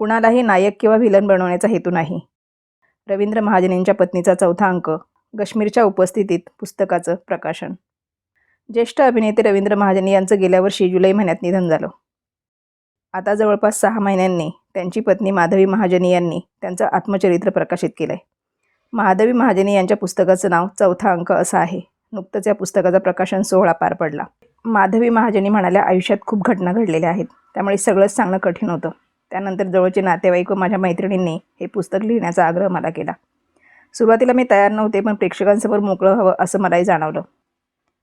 कुणालाही नायक किंवा व्हिलन बनवण्याचा हेतू नाही. रवींद्र महाजनींच्या पत्नीचा चौथा अंक कश्मीरच्या उपस्थितीत पुस्तकाचं प्रकाशन. ज्येष्ठ अभिनेते रवींद्र महाजनी यांचं गेल्या वर्षी जुलै महिन्यात निधन झालं. आता जवळपास सहा महिन्यांनी त्यांची पत्नी माधवी महाजनी यांनी त्यांचं आत्मचरित्र प्रकाशित केलं आहे माधवी महाजनी यांच्या पुस्तकाचं नाव चौथा अंक असं आहे. नुकतंच या पुस्तकाचा प्रकाशन सोहळा पार पडला. माधवी महाजनी म्हणाल्या आयुष्यात खूप घटना घडलेल्या आहेत. त्यामुळे सगळंच सांगणं कठीण होतं. त्यानंतर जवळचे नातेवाईक व माझ्या मैत्रिणींनी हे पुस्तक लिहिण्याचा आग्रह मला केला. सुरुवातीला मी तयार नव्हते पण प्रेक्षकांसमोर मोकळं हवं असं मलाही जाणवलं.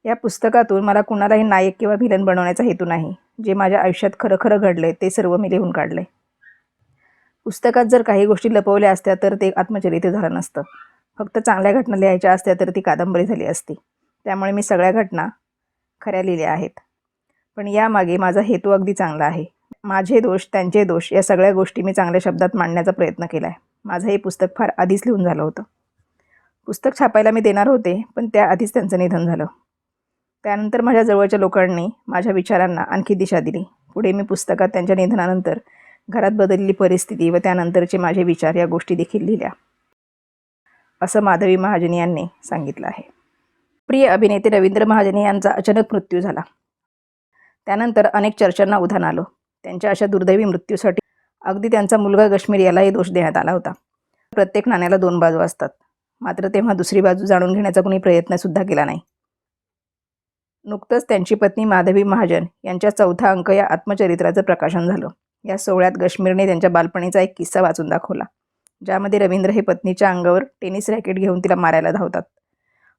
या पुस्तकातून मला कुणालाही नायक किंवा व्हिलन बनवण्याचा हेतू नाही. जे माझ्या आयुष्यात खरं खरं घडले ते सर्व मी लिहून काढले पुस्तकात जर काही गोष्टी लपवल्या असत्या तर ते आत्मचरित्र झालं नसतं. फक्त चांगल्या घटना लिहायच्या असत्या तर ती कादंबरी झाली असती. त्यामुळे मी सगळ्या घटना खऱ्या लिहिल्या आहेत. पण यामागे माझा हेतू अगदी चांगला आहे. माझे दोष त्यांचे दोष या सगळ्या गोष्टी मी चांगल्या शब्दात मांडण्याचा प्रयत्न केला आहे माझं हे पुस्तक फार आधीच लिहून झालं होतं. पुस्तक छापायला मी देणार होते पण त्याआधीच त्यांचं निधन झालं. त्यानंतर माझ्या जवळच्या लोकांनी माझ्या विचारांना आणखी दिशा दिली. पुढे मी पुस्तकात त्यांच्या निधनानंतर घरात बदललेली परिस्थिती व त्यानंतरचे माझे विचार या गोष्टी देखील लिहिल्या. असं माधवी महाजन यांनी सांगितलं आहे. प्रिय अभिनेते रवींद्र महाजन यांचा अचानक मृत्यू झाला. त्यानंतर अनेक चर्चांना उधाण आलं. त्यांच्या अशा दुर्दैवी मृत्यूसाठी अगदी त्यांचा मुलगा काश्मीर यालाही दोष देण्यात आला होता. प्रत्येक नाण्याला दोन बाजू असतात. मात्र तेव्हा दुसरी बाजू जाणून घेण्याचा कुणी प्रयत्नसुद्धा केला नाही. नुकतंच त्यांची पत्नी माधवी महाजन यांच्या चौथा अंक या आत्मचरित्राचं प्रकाशन झालं. या सोहळ्यात कश्मीरने त्यांच्या बालपणीचा एक किस्सा वाचून दाखवला ज्यामध्ये रवींद्र हे पत्नीच्या अंगावर टेनिस रॅकेट घेऊन तिला मारायला धावतात.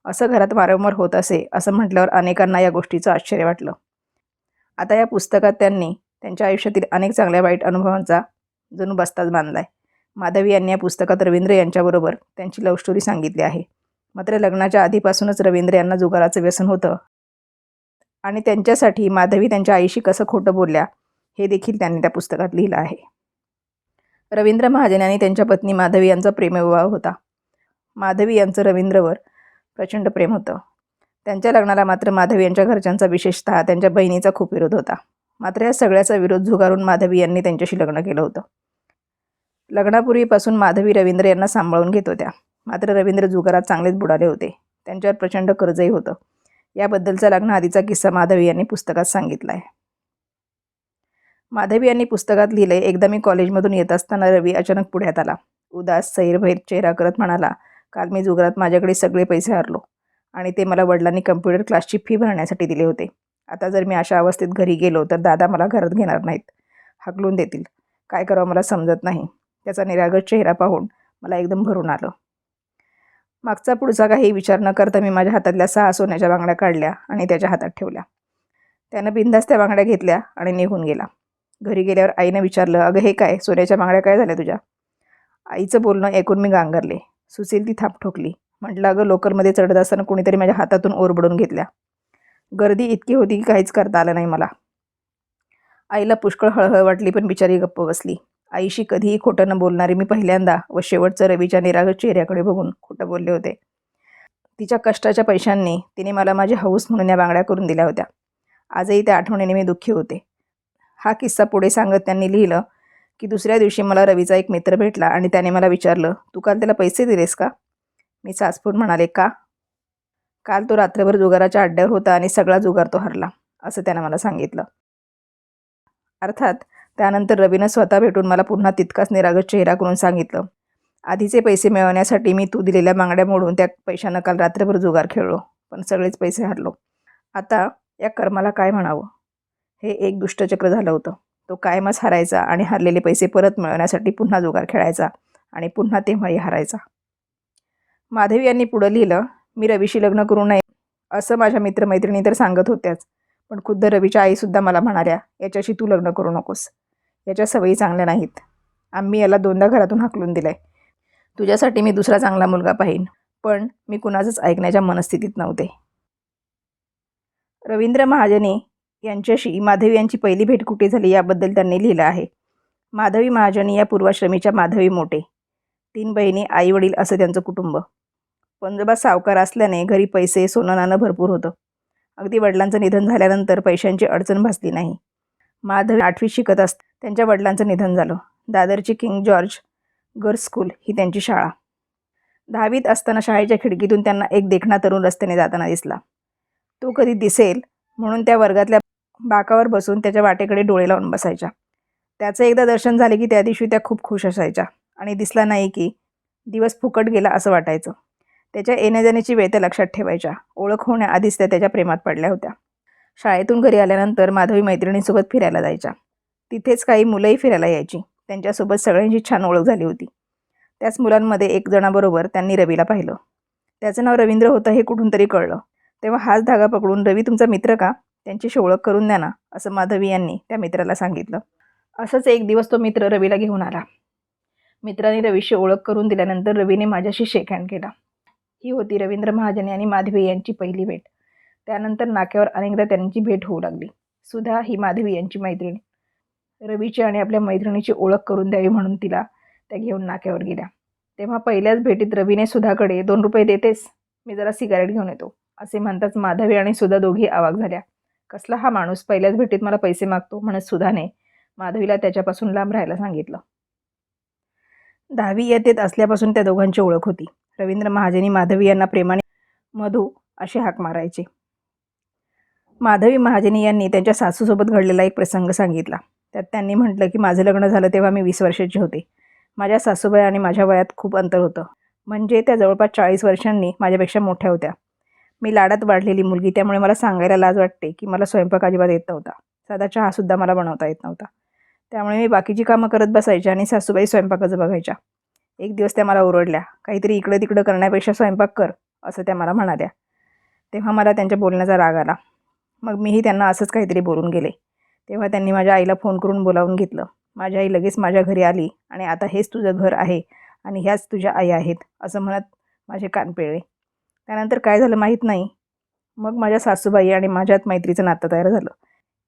असं घरात वारंवार होत असे असं म्हटल्यावर अनेकांना या गोष्टीचं आश्चर्य वाटलं. आता या पुस्तकात त्यांनी त्यांच्या आयुष्यातील अनेक चांगल्या वाईट अनुभवांचा जणू बस्ताच बांधला आहे माधवी यांनी या पुस्तकात रवींद्र यांच्याबरोबर त्यांची लव्ह स्टोरी सांगितली आहे. मात्र लग्नाच्या आधीपासूनच रवींद्र यांना जुगाराचं व्यसन होतं. आणि त्यांच्यासाठी माधवी त्यांच्या आईशी कसं खोटं बोलल्या हे देखील त्यांनी त्या पुस्तकात लिहिलं आहे. रवींद्र महाजन यांनी त्यांच्या पत्नी माधवी यांचा प्रेमविवाह होता. माधवी यांचं रवींद्रवर प्रचंड प्रेम होतं. त्यांच्या लग्नाला मात्र माधवी यांच्या घरच्यांचा विशेषतः त्यांच्या बहिणीचा खूप विरोध होता. मात्र या सगळ्याचा विरोध झुगारून माधवी यांनी त्यांच्याशी लग्न केलं होतं. लग्नापूर्वीपासून माधवी रवींद्र यांना सांभाळून घेत होत्या. मात्र रवींद्र जुगारात चांगलेच बुडाले होते. त्यांच्यावर प्रचंड कर्जही होतं. याबद्दलचा लग्नाआधीचा किस्सा माधवी यांनी पुस्तकात सांगितला आहे माधवी यांनी पुस्तकात लिहिले एकदा मी कॉलेजमधून येत असताना रवी अचानक पुढ्यात आला. उदास सैरभैर चेहरा करत म्हणाला काल मी जुगारात माझ्याकडे सगळे पैसे हरलो आणि ते मला वडिलांनी कम्प्युटर क्लासची फी भरण्यासाठी दिले होते. आता जर मी अशा अवस्थेत घरी गेलो तर दादा मला घरात घेणार नाहीत. हाकलून देतील. काय करावं मला समजत नाही. त्याचा निरागस चेहरा पाहून मला एकदम भरून आलं. मागचा पुढचा काही विचार न करता मी माझ्या हातातल्या सहा सोन्याच्या बांगड्या काढल्या आणि त्याच्या हातात ठेवल्या. त्यानं बिंदास त्या बांगड्या घेतल्या आणि निघून गेला. घरी गेल्यावर आईनं विचारलं अगं हे काय? सोन्याच्या बांगड्या काय झाल्या तुझ्या? आईचं बोलणं ऐकून मी गांगरले. सुशील ती थाप ठोकली. म्हटलं अगं लोकलमध्ये चढत असताना कुणीतरी माझ्या हातातून ओरबडून घेतल्या. गर्दी इतकी होती की काहीच करता आलं नाही मला. आईला पुष्कळ हळहळ वाटली पण बिचारी गप्प बसली. आईशी कधीही खोटं न बोलणारी मी पहिल्यांदा व शेवटचं रवीच्या निरागस चेहऱ्याकडे बघून खोटं बोलले होते. तिच्या कष्टाच्या पैशांनी तिने मला माझी हौस म्हणून या बांगड्या करून दिल्या होत्या. आजही त्या आठवणीने मी दुःखी होते. हा किस्सा पुढे सांगत त्यांनी लिहिलं की दुसऱ्या दिवशी मला रवीचा एक मित्र भेटला आणि त्याने मला विचारलं तू काल त्याला पैसे दिलेस का? मी सासपून म्हणाले का? काल तो रात्रभर जुगाराच्या अड्ड्यावर होता आणि सगळा जुगार तो हरला असं त्यानं मला सांगितलं. अर्थात त्यानंतर रवीनं स्वतः भेटून मला पुन्हा तितकाच निरागस चेहरा करून सांगितलं. आधीचे पैसे मिळवण्यासाठी मी तू दिलेल्या मागण्या मोडून त्या पैशानं काल रात्रभर जुगार खेळलो पण सगळेच पैसे हरलो. आता या कर्माला काय म्हणावं? हे एक दुष्टचक्र झालं होतं. तो कायमच हरायचा आणि हरलेले पैसे परत मिळवण्यासाठी पुन्हा जुगार खेळायचा आणि पुन्हा तेव्हाही हरायचा. माधवी यांनी पुढं लिहिलं मी रवीशी लग्न करू नये असं माझ्या मित्रमैत्रिणी तर सांगत होत्याच. पण खुद्द रवीच्या आईसुद्धा मला म्हणाल्या याच्याशी तू लग्न करू नकोस. याच्या सवयी चांगल्या नाहीत. आम्ही याला दोनदा घरातून हाकलून दिलं आहे तुझ्यासाठी मी दुसरा चांगला मुलगा पाहीन पण मी कुणाचंच ऐकण्याच्या मनस्थितीत नव्हते. रवींद्र महाजनी यांच्याशी माधवी यांची पहिली भेट कुठे झाली याबद्दल त्यांनी लिहिलं आहे. माधवी महाजनी या पूर्वाश्रमीच्या माधवी मोठे. तीन बहिणी आई वडील असं त्यांचं कुटुंब. पंजोबा सावकार असल्याने घरी पैसे सोनं नाणं भरपूर होतं. अगदी वडिलांचं निधन झाल्यानंतर पैशांची अडचण भासली नाही. माधवी आठवीत शिकत असत त्यांच्या वडिलांचं निधन झालं. दादरची किंग जॉर्ज गर्ल्स स्कूल ही त्यांची शाळा. दहावीत असताना शाळेच्या खिडकीतून त्यांना एक देखणा तरुण रस्त्याने जाताना दिसला. तो कधी दिसेल म्हणून त्या वर्गातल्या बाकावर बसून त्याच्या वाटेकडे डोळे लावून बसायच्या. त्याचं एकदा दर्शन झाले की त्या दिवशी त्या खूप खुश असायच्या आणि दिसला नाही की दिवस फुकट गेला असं वाटायचं. त्याच्या येण्याजाण्याची वेळ त्या लक्षात ठेवायच्या. ओळख होण्याआधीच त्या त्याच्या प्रेमात पडल्या होत्या. शाळेतून घरी आल्यानंतर माधवी मैत्रिणींसोबत फिरायला जायच्या. तिथेच काही मुलंही फिरायला यायची. त्यांच्यासोबत सगळ्यांची छान ओळख झाली होती. त्याच मुलांमध्ये एक जणाबरोबर त्यांनी रवीला पाहिलं. त्याचं नाव रवींद्र होतं हे कुठून तरी कळलं. तेव्हा हाच धागा पकडून रवी तुमचा मित्र का? त्यांच्याशी ओळख करून द्या ना असं माधवी यांनी त्या मित्राला सांगितलं. असंच एक दिवस तो मित्र रवीला घेऊन आला. मित्राने रवीशी ओळख करून दिल्यानंतर रवीने माझ्याशी शेक हँड केला. ही होती रवींद्र महाजन आणि माधवी यांची पहिली भेट. त्यानंतर नाक्यावर अनेकदा त्यांची भेट होऊ लागली. सुधा ही माधवी यांची मैत्रीण. रवीची आणि आपल्या मैत्रिणीची ओळख करून द्यावी म्हणून तिला त्या घेऊन नाक्यावर गेल्या. तेव्हा पहिल्याच भेटीत रवीने सुधाकडे दोन रुपये देतेस? मी जरा सिगारेट घेऊन येतो. असे म्हणताच माधवी आणि सुधा दोघी आवाक झाल्या. कसला हा माणूस पहिल्याच भेटीत मला पैसे मागतो? म्हणत सुधाने माधवीला त्याच्यापासून लांब राहायला सांगितलं. दहावी येतेत असल्यापासून त्या दोघांची ओळख होती. रवींद्र महाजनी माधवी यांना प्रेमाने मधू असे हाक मारायचे. माधवी महाजनी यांनी त्यांच्या सासूसोबत घडलेला एक प्रसंग सांगितला. त्यात त्यांनी म्हटलं की माझं लग्न झालं तेव्हा मी वीस वर्षाची होते. माझ्या सासूबाई आणि माझ्या वयात खूप अंतर होतं. म्हणजे त्या जवळपास चाळीस वर्षांनी माझ्यापेक्षा मोठ्या होत्या. मी लाडात वाढलेली मुलगी त्यामुळे मला सांगायला लाज वाटते की मला स्वयंपाक अजिबात येत नव्हता. साधा चहासुद्धा मला बनवता येत नव्हता. त्यामुळे मी बाकीची कामं करत बसायच्या आणि सासूबाई स्वयंपाकाचं बघायच्या. एक दिवस त्या मला ओरडल्या काहीतरी इकडं तिकडं करण्यापेक्षा स्वयंपाक कर असं त्या मला म्हणाल्या. तेव्हा मला त्यांच्या बोलण्याचा राग आला. मग मीही त्यांना असंच काहीतरी बोलून गेले. तेव्हा त्यांनी माझ्या आईला फोन करून बोलावून घेतलं. माझी आई लगेच माझ्या घरी आली आणि आता हेच तुझं घर आहे आणि ह्याच तुझ्या आई आहेत असं म्हणत माझे कान पिळले. त्यानंतर काय झालं माहीत नाही. मग माझ्या सासूबाई आणि माझ्यात मैत्रीचं नातं तयार झालं.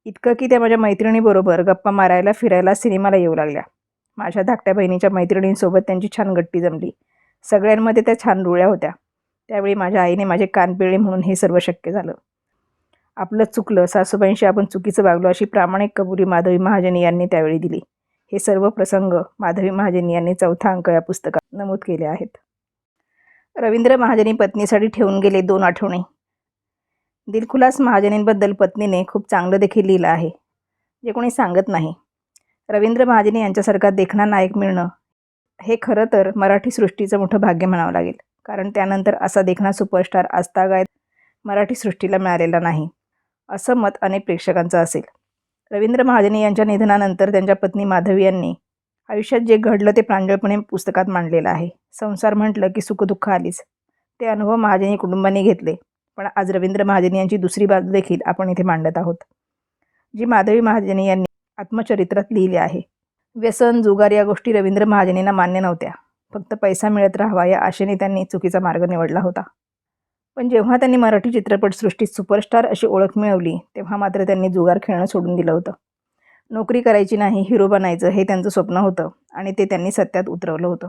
इतकं की त्या माझ्या मैत्रिणीबरोबर गप्पा मारायला फिरायला सिनेमाला येऊ लागल्या. माझ्या धाकट्या बहिणीच्या मैत्रिणींसोबत त्यांची छान गट्टी जमली. सगळ्यांमध्ये त्या छान रुळ्या होत्या. त्यावेळी माझ्या आईने माझे कान पिळले म्हणून हे सर्व शक्य झालं. आपलं चुकलं सासूबाईंशी आपण चुकीचं वागलो अशी प्रामाणिक कबुली माधवी महाजन यांनी त्यावेळी दिली. हे सर्व प्रसंग माधवी महाजन यांनी चौथा अंक या पुस्तकात नमूद केले आहेत. रवींद्र महाजनी पत्नीसाठी ठेवून गेले दोन आठवणे. दिलखुलास महाजनींबद्दल पत्नीने खूप चांगलं देखील लिहिलं आहे. जे कोणी सांगत नाही. रवींद्र महाजनी यांच्यासारखा देखणा नायक मिळणं हे खरं तर मराठी सृष्टीचं मोठं भाग्य म्हणावं लागेल. कारण त्यानंतर असा देखणा सुपरस्टार आजतागायत मराठी सृष्टीला मिळालेला नाही असं मत अनेक प्रेक्षकांचं असेल. रवींद्र महाजनी यांच्या निधनानंतर त्यांच्या पत्नी माधवी यांनी आयुष्यात जे घडलं ते प्रांजळपणे पुस्तकात मांडलेलं आहे. संसार म्हटलं की सुखदुःख आलीच. ते अनुभव महाजनी कुटुंबाने घेतले पण आज रवींद्र महाजनी यांची दुसरी बाजू देखील आपण इथे मांडत आहोत. जी माधवी महाजनी यांनी आत्मचरित्रात लिहिली आहे. व्यसन जुगार या गोष्टी रवींद्र महाजनींना मान्य नव्हत्या. फक्त पैसा मिळत राहावा या आशेने त्यांनी चुकीचा मार्ग निवडला होता. पण जेव्हा त्यांनी मराठी चित्रपटसृष्टीत सुपरस्टार अशी ओळख मिळवली तेव्हा मात्र त्यांनी जुगार खेळणं सोडून दिलं होतं. नोकरी करायची नाही हिरो बनायचं हे त्यांचं स्वप्न होतं आणि ते त्यांनी सत्यात उतरवलं होतं.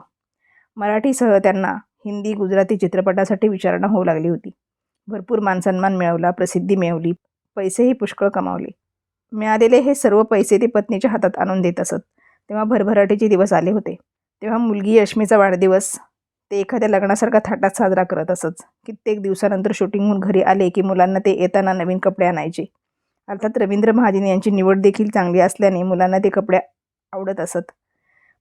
मराठीसह त्यांना हिंदी गुजराती चित्रपटासाठी विचारणा होऊ लागली होती. भरपूर मानसन्मान मिळवला प्रसिद्धी मिळवली पैसेही पुष्कळ कमावले. मिळालेले हे सर्व पैसे ते पत्नीच्या हातात आणून देत असत. तेव्हा भरभराटीचे दिवस आले होते. तेव्हा मुलगी यशमीचा वाढदिवस ते एखाद्या लग्नासारखा थाटात साजरा करत असत. कित्येक दिवसानंतर शूटिंगहून घरी आले की मुलांना ते येताना नवीन कपडे आणायचे. अर्थात रवींद्र महाजन यांची निवड देखील चांगली असल्याने मुलांना ते कपडे आवडत असत.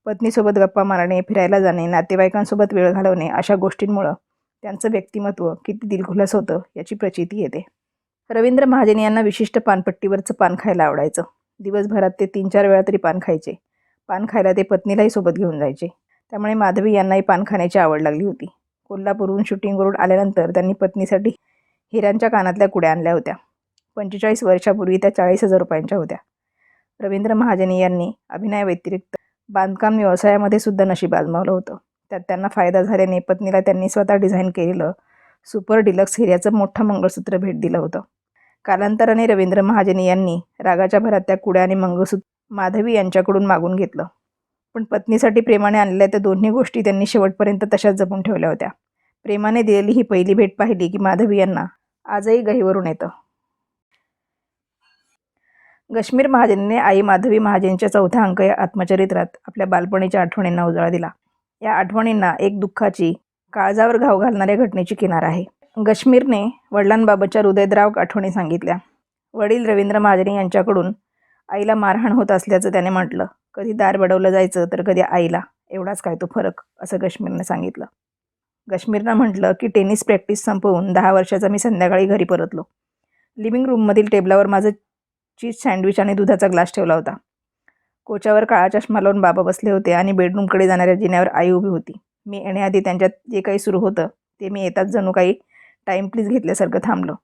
पत्नीसोबत गप्पा मारणे फिरायला जाणे नातेवाईकांसोबत वेळ घालवणे अशा गोष्टींमुळं त्यांचं व्यक्तिमत्व किती दिलखुलास होतं याची प्रचिती येते. रवींद्र महाजन यांना विशिष्ट पानपट्टीवरचं पान खायला आवडायचं. दिवसभरात ते तीन चार वेळा तरी पान खायचे. पान खायला ते पत्नीलाही सोबत घेऊन जायचे. त्यामुळे माधवी यांनाही पान खाण्याची आवड लागली होती. कोल्हापूरहून शूटिंगवरून आल्यानंतर त्यांनी पत्नीसाठी हिऱ्यांच्या कानातल्या कुड्या आणल्या होत्या. पंचेचाळीस वर्षापूर्वी त्या चाळीस हजार रुपयांच्या होत्या. रवींद्र महाजनी यांनी अभिनयाव्यतिरिक्त बांधकाम व्यवसायामध्ये सुद्धा नशीब आजमावलं होतं. त्यात त्यांना फायदा झाल्याने पत्नीला त्यांनी स्वतः डिझाईन केलेलं सुपर डिलक्स हिऱ्याचं मोठं मंगळसूत्र भेट दिलं होतं. कालांतराने रवींद्र महाजन यांनी रागाच्या भरात त्या कुड्या आणि मंगळसूत्र माधवी यांच्याकडून मागून घेतलं. पण पत्नीसाठी प्रेमाने आणलेल्या त्या दोन्ही गोष्टी त्यांनी शेवटपर्यंत तशाच जपून ठेवल्या होत्या. प्रेमाने दिलेली ही पहिली भेट पाहिली की माधवी यांना आजही गहीवरून येतं. गश्मीर महाजनने आई माधवी महाजनच्या चौथ्या अंक या आत्मचरित्रात आपल्या बालपणीच्या आठवणींना उजाळा दिला. या आठवणींना एक दुःखाची काळजावर घाव घालणाऱ्या घटनेची किनार आहे. गश्मीरने वडिलांबाबतच्या हृदयद्रावक आठवणी सांगितल्या. वडील रवींद्र महाजनी यांच्याकडून आईला मारहाण होत असल्याचं त्याने म्हटलं. कधी दार बडवलं जायचं तर कधी आईला. एवढाच काय तो फरक असं गश्मीरने सांगितलं. गश्मीरनं म्हटलं की टेनिस प्रॅक्टिस संपवून दहा वर्षाचा मी संध्याकाळी घरी परतलो. लिव्हिंग रूममधील टेबलावर माझं चीज सँडविच आणि दुधाचा ग्लास ठेवला होता. कोच्यावर काळा चष्मा लावून बाबा बसले होते आणि बेडरूमकडे जाणाऱ्या जिन्यावर आई उभी होती. मी येण्याआधी त्यांच्यात जे काही सुरू होतं ते मी येताच जणू काही टाईम प्लीज घेतल्यासारखं थांबलो.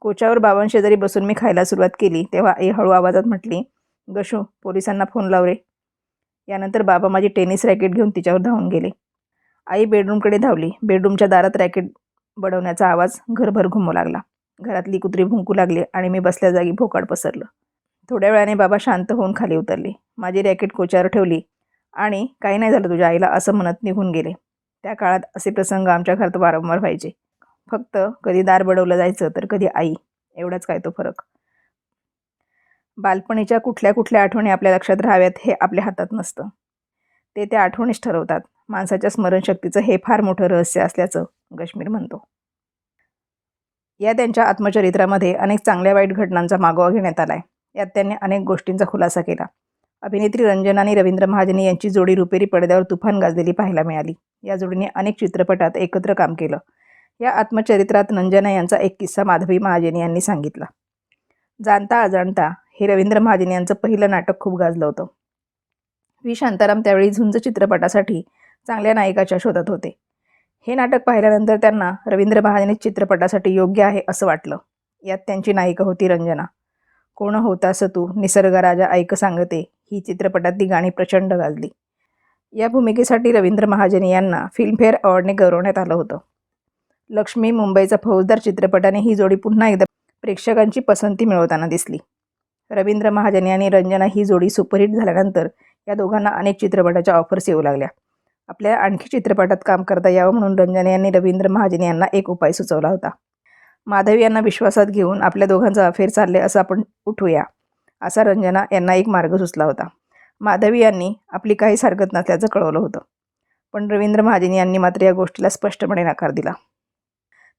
कोच्यावर बाबांशेजारी बसून मी खायला सुरुवात केली तेव्हा आई हळू आवाजात म्हटली गशू पोलिसांना फोन लाव रे. यानंतर बाबा माझी टेनिस रॅकेट घेऊन तिच्यावर धावून गेले. आई बेडरूमकडे धावली. बेडरूमच्या दारात रॅकेट बडवण्याचा आवाज घरभर घुमू लागला. घरातली कुत्री भुंकू लागले आणि मी बसल्या जागी भोकाड पसरलं. थोड्या वेळाने बाबा शांत होऊन खाली उतरले. माझी रॅकेट कोच्यावर ठेवली आणि काही नाही झालं तुझ्या आईला असं म्हणत निघून गेले. त्या काळात असे प्रसंग आमच्या घरात वारंवार व्हायचे. फक्त कधी दार बडवलं जायचं तर कधी आई. एवढाच काय तो फरक. बालपणीच्या कुठल्या कुठल्या आठवणी आपल्या लक्षात राहाव्यात हे आपल्या हातात नसतं. ते त्या आठवणीच ठरवतात. माणसाच्या स्मरणशक्तीचं हे फार मोठं रहस्य असल्याचं गश्मीर म्हणतो. या त्यांच्या आत्मचरित्रामध्ये अनेक चांगल्या वाईट घटनांचा मागोवा घेण्यात आला आहे यात त्यांनी अनेक गोष्टींचा खुलासा केला. अभिनेत्री रंजना आणि रवींद्र महाजनी यांची जोडी रुपेरी पडद्यावर तुफान गाजलेली पाहायला मिळाली. या जोडीने अनेक चित्रपटात एकत्र काम केलं. या आत्मचरित्रात नंजना यांचा एक किस्सा माधवी महाजन यांनी सांगितला. जाणता अजाणता हे रवींद्र महाजन यांचं पहिलं नाटक खूप गाजलं होतं. व्ही. शांताराम त्यावेळी झुंज चित्रपटासाठी चांगल्या नायिकाच्या शोधात होते. हे नाटक पाहिल्यानंतर त्यांना रवींद्र महाजनी चित्रपटासाठी योग्य आहे असं वाटलं. यात त्यांची नायिका होती रंजना. कोण होतास तू निसर्ग राजा ऐक सांगते ही चित्रपटातली गाणी प्रचंड गाजली. या भूमिकेसाठी रवींद्र महाजन यांना फिल्मफेअर अवॉर्डने गौरवण्यात आलं होतं. लक्ष्मी मुंबईचा फौजदार चित्रपटाने ही जोडी पुन्हा एकदा प्रेक्षकांची पसंती मिळवताना दिसली. रवींद्र महाजन यांनी रंजना ही जोडी सुपरहिट झाल्यानंतर या दोघांना अनेक चित्रपटाच्या ऑफर्स येऊ लागल्या. आपल्या आणखी चित्रपटात काम करता यावं म्हणून रंजना यांनी रवींद्र महाजन यांना एक उपाय सुचवला होता. माधवी यांना विश्वासात घेऊन आपल्या दोघांचा अफेअर चालले असं आपण उठूया असा रंजना यांना एक मार्ग सुचला होता. माधवी यांनी आपली काहीच हरकत नसल्याचं कळवलं होतं. पण रवींद्र महाजनी यांनी मात्र या गोष्टीला स्पष्टपणे नकार दिला.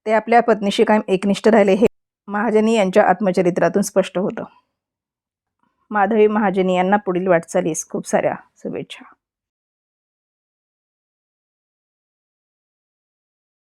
ते आपल्या पत्नीशी कायम एकनिष्ठ राहिले हे महाजनी यांच्या आत्मचरित्रातून स्पष्ट होतं. माधवी महाजनी यांना पुढील वाटचालीस खूप साऱ्या शुभेच्छा.